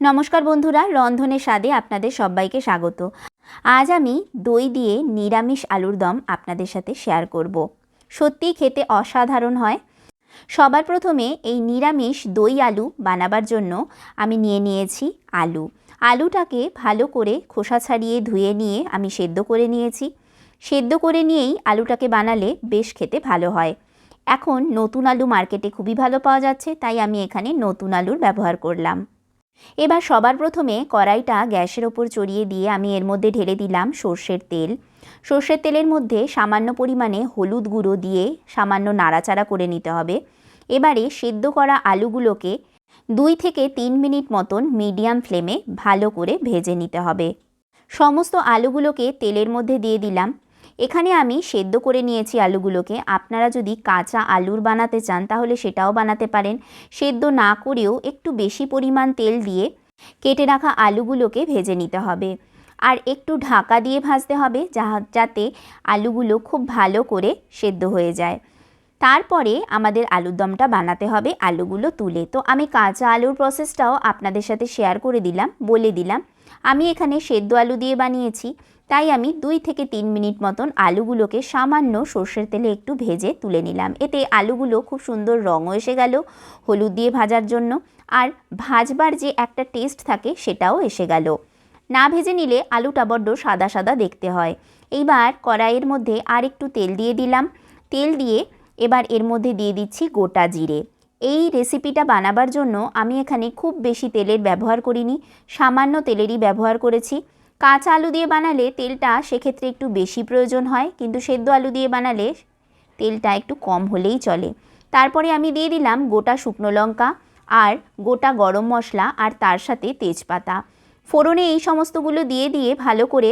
নমস্কার বন্ধুরা, রন্ধনের স্বাদে আপনাদের সবাইকে স্বাগত। আজ আমি দই দিয়ে নিরামিষ আলুর দম আপনাদের সাথে শেয়ার করব। সত্যিই খেতে অসাধারণ হয়। সবার প্রথমে এই নিরামিষ দই আলু বানাবার জন্য আমি নিয়ে নিয়েছি আলু। আলুটাকে ভালো করে খোসা ছাড়িয়ে ধুয়ে নিয়ে আমি সেদ্ধ করে নিয়েছি। সেদ্ধ করে নিয়েই আলুটাকে বানালে বেশ খেতে ভালো হয়। এখন নতুন আলু মার্কেটে খুবই ভালো পাওয়া যাচ্ছে, তাই আমি এখানে নতুন আলুর ব্যবহার করলাম। এবার সবার প্রথমে কড়াইটা গ্যাসের ওপর চড়িয়ে দিয়ে আমি এর মধ্যে ঢেলে দিলাম সর্ষের তেল। সর্ষের তেলের মধ্যে সামান্য পরিমাণে হলুদ গুঁড়ো দিয়ে সামান্য নাড়াচাড়া করে নিতে হবে। এবারে সেদ্ধ করা আলুগুলোকে দুই থেকে তিন মিনিট মতন মিডিয়াম ফ্লেমে ভালো করে ভেজে নিতে হবে। সমস্ত আলুগুলোকে তেলের মধ্যে দিয়ে দিলাম। এখানে আমি সেদ্ধ করে নিয়েছি আলুগুলোকে। আপনারা যদি কাঁচা আলুর বানাতে চান, তাহলে সেটাও বানাতে পারেন। সেদ্ধ না করেও একটু বেশি পরিমাণ তেল দিয়ে কেটে রাখা আলুগুলোকে ভেজে নিতে হবে। আর একটু ঢাকা দিয়ে ভাজতে হবে যা যাতে আলুগুলো খুব ভালো করে সেদ্ধ হয়ে যায়। তারপরে আমাদের আলুর দমটা বানাতে হবে, আলুগুলো তুলে। তো আমি কাঁচা আলুর প্রসেসটাও আপনাদের সাথে শেয়ার করে দিলাম, বলে দিলাম। আমি এখানে সেদ্ধ আলু দিয়ে বানিয়েছি। তাই আমি দুই থেকে তিন মিনিট মতন আলুগুলোকে সামান্য সর্ষের তেলে একটু ভেজে তুলে নিলাম। এতে আলুগুলো খুব সুন্দর রঙও এসে গেল, হলুদ দিয়ে ভাজার জন্য। আর ভাজবার যে একটা টেস্ট থাকে সেটাও এসে গেল। না ভেজে নিলে আলুটা বড্ড সাদা সাদা দেখতে হয়। এইবার কড়াইয়ের মধ্যে আর একটু তেল দিয়ে দিলাম। তেল দিয়ে এবার এর মধ্যে দিয়ে দিচ্ছি গোটা জিরে। এই রেসিপিটা বানাবার জন্য আমি এখানে খুব বেশি তেলের ব্যবহার করিনি, সামান্য তেলেরই ব্যবহার করেছি। কাঁচা আলু দিয়ে বানালে তেলটা সেক্ষেত্রে একটু বেশি প্রয়োজন হয়, কিন্তু সেদ্ধ আলু দিয়ে বানালে তেলটা একটু কম হলেই চলে। তারপরে আমি দিয়ে দিলাম গোটা শুকনো লঙ্কা আর গোটা গরম মশলা আর তার সাথে তেজপাতা। ফোড়নে এই সমস্তগুলো দিয়ে দিয়ে ভালো করে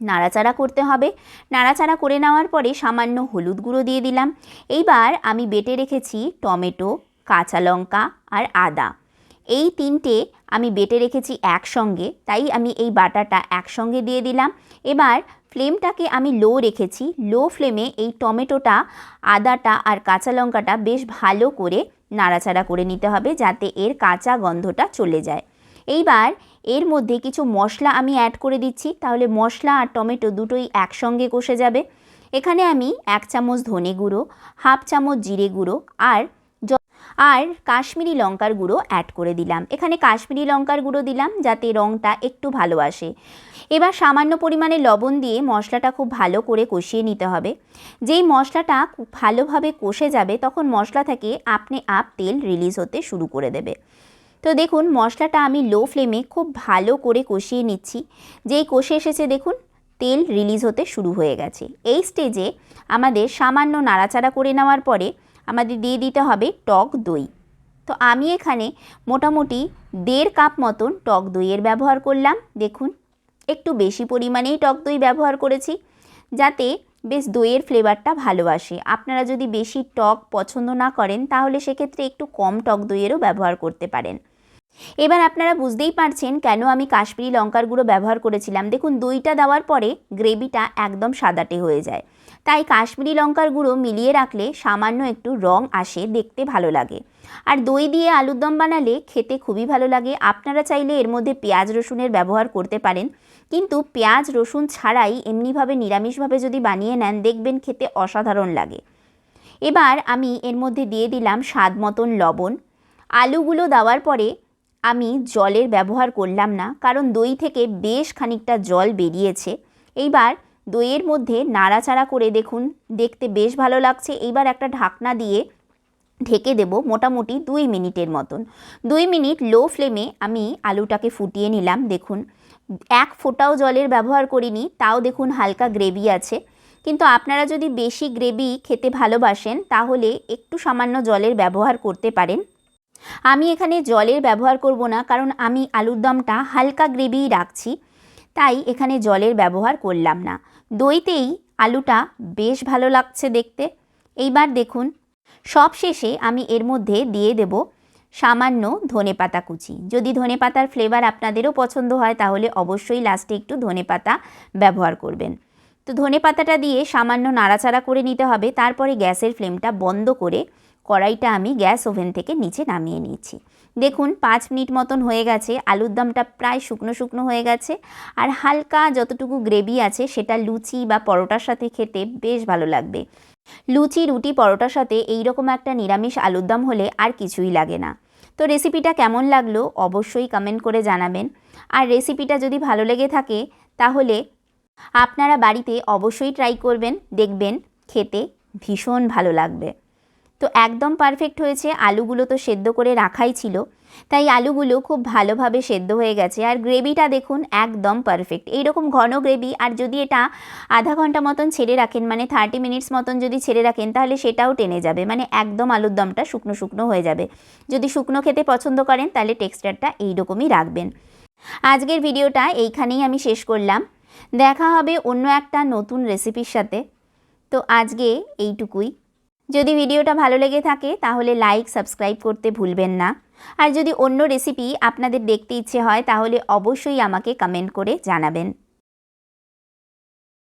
নাড়াচাড়া করতে হবে। নাড়াচাড়া করে নেওয়ার পরে সামান্য হলুদ গুঁড়ো দিয়ে দিলাম। এইবার আমি বেটে রেখেছি টমেটো, কাঁচা লঙ্কা আর আদা। এই তিনটে আমি বেটে রেখেছি একসঙ্গে, তাই আমি এই বাটাটা একসঙ্গে দিয়ে দিলাম। এবার ফ্লেমটাকে আমি লো রেখেছি। লো ফ্লেমে এই টমেটোটা, আদাটা আর কাঁচা লঙ্কাটা বেশ ভালো করে নাড়াচাড়া করে নিতে হবে যাতে এর কাঁচা গন্ধটা চলে যায়। এইবার এর মধ্যে কিছু মশলা আমি অ্যাড করে দিচ্ছি, তাহলে মশলা আর টমেটো দুটোই একসঙ্গে কষে যাবে। এখানে আমি এক চামচ ধনে গুঁড়ো, হাফ চামচ জিরে গুঁড়ো আর আর কাশ্মীরি লঙ্কার গুঁড়ো অ্যাড করে দিলাম। এখানে কাশ্মীরি লঙ্কার গুঁড়ো দিলাম, যাতে রঙটা একটু ভালো আসে। এবার সামান্য পরিমাণে লবণ দিয়ে মশলাটা খুব ভালো করে কষিয়ে নিতে হবে। যেই মশলাটা ভালোভাবে কষে যাবে, তখন মশলা থেকে আপনি আপ তেল রিলিজ হতে শুরু করে দেবে। তো দেখুন, মশলাটা আমি লো ফ্লেমে খুব ভালো করে কষিয়ে নিচ্ছি। যেই কষে এসেছে, দেখুন, তেল রিলিজ হতে শুরু হয়ে গেছে। এই স্টেজে আমাদের সামান্য নাড়াচাড়া করে নেওয়ার পরে আমাদের দিয়ে দিতে হবে টক দই। তো আমি এখানে মোটামুটি দেড় কাপ মতন টক দইয়ের ব্যবহার করলাম। দেখুন, একটু বেশি পরিমাণেই টক দই ব্যবহার করেছি, যাতে বেশ দইয়ের ফ্লেভারটা ভালোবাসে। আপনারা যদি বেশি টক পছন্দ না করেন, তাহলে সেক্ষেত্রে একটু কম টক দইয়েরও ব্যবহার করতে পারেন। এবার আপনারা বুঝতেই পারছেন কেন আমি কাশ্মীরি লঙ্কার গুঁড়ো ব্যবহার করেছিলাম। দেখুন, দইটা দেওয়ার পরে গ্রেভিটা একদম সাদাটে হয়ে যায়। তাই কাশ্মীরি লঙ্কার গুঁড়ো মিলিয়ে রাখলে সামান্য একটু রং আসে, দেখতে ভালো লাগে। আর দই দিয়ে আলুর দম বানালে খেতে খুবই ভালো লাগে। আপনারা চাইলে এর মধ্যে পেঁয়াজ রসুনের ব্যবহার করতে পারেন। কিন্তু পেঁয়াজ রসুন ছাড়াই এমনিভাবে নিরামিষভাবে যদি বানিয়ে নেন, দেখবেন খেতে অসাধারণ লাগে। এবার আমি এর মধ্যে দিয়ে দিলাম স্বাদ মতন লবণ। আলুগুলো দেওয়ার পরে আমি জলের ব্যবহার করলাম না, কারণ দই থেকে বেশ খানিকটা জল বেরিয়েছে। এইবার দইয়ের মধ্যে নাড়াচাড়া করে দেখুন, দেখতে বেশ ভালো লাগছে। এইবার একটা ঢাকনা দিয়ে ঢেকে দেব মোটামুটি দুই মিনিটের মতন। দুই মিনিট লো ফ্লেমে আমি আলুটাকে ফুটিয়ে নিলাম, দেখুন। এক ফোঁটাও জলের ব্যবহার করিনি, তাও দেখুন হালকা গ্রেভি আছে। কিন্তু আপনারা যদি বেশি গ্রেভি খেতে ভালোবাসেন, তাহলে একটু সামান্য জলের ব্যবহার করতে পারেন। আমি এখানে জলের ব্যবহার করব না, কারণ আমি আলুর দমটা হালকা গ্রেভিই রাখছি। তাই এখানে জলের ব্যবহার করলাম না। দইতেই আলুটা বেশ ভালো লাগছে দেখতে। এইবার দেখুন সব শেষে আমি এর মধ্যে দিয়ে দেব সামান্য ধনে পাতা কুচি। যদি ধনে পাতার ফ্লেভার আপনাদেরও পছন্দ হয়, তাহলে অবশ্যই লাস্টে একটু ধনে পাতা ব্যবহার করবেন। তো ধনে পাতাটা দিয়ে সামান্য নাড়াচাড়া করে নিতে হবে, তারপরে গ্যাসের ফ্লেমটা বন্ধ করে কড়াইটা আমি গ্যাস ওভেন থেকে নিচে নামিয়ে নিয়েছি। দেখুন, পাঁচ মিনিট মতন হয়ে গেছে, আলুর দমটা প্রায় শুকনো শুকনো হয়ে গেছে, আর হালকা যতটুকু গ্রেভি আছে, সেটা লুচি বা পরোটার সাথে খেতে বেশ ভালো লাগবে। লুচি, রুটি, পরোটার সাথে এইরকম একটা নিরামিষ আলুর দম হলে আর কিছুই লাগে না। তো রেসিপিটা কেমন লাগল অবশ্যই কমেন্ট করে জানাবেন। আর রেসিপিটা যদি ভালো লেগে থাকে, তাহলে আপনারা বাড়িতে অবশ্যই ট্রাই করবেন, দেখবেন, খেতে ভীষণ ভালো লাগবে। তো একদম পারফেক্ট হয়েছে। আলুগুলো তো সেদ্ধ করে রাখাই ছিল। তাই আলুগুলো খুব ভালোভাবে সেদ্ধ হয়ে গেছে। আর গ্রেভিটা দেখুন, একদম পারফেক্ট এইরকম ঘন গ্রেভি আর যদি এটা আধা ঘণ্টা মতন ছেড়ে রাখেন মানে থার্টি মিনিটস মতন যদি ছেড়ে রাখেন, তাহলে সেটাও টেনে যাবে। মানে একদম আলুর দমটা শুকনো শুকনো হয়ে যাবে। যদি শুকনো খেতে পছন্দ করেন, তাহলে টেক্সচারটা এইরকমই রাখবেন। আজকের ভিডিওটা এইখানেই আমি শেষ করলাম। দেখা হবে অন্য একটা নতুন রেসিপির সাথে। তো আজকে এইটুকুই। যদি ভিডিওটা ভালো লেগে থাকে, তাহলে লাইক সাবস্ক্রাইব করতে ভুলবেন না। আর যদি অন্য রেসিপি আপনাদের দেখতে ইচ্ছে হয়, তাহলে অবশ্যই আমাকে কমেন্ট করে জানাবেন।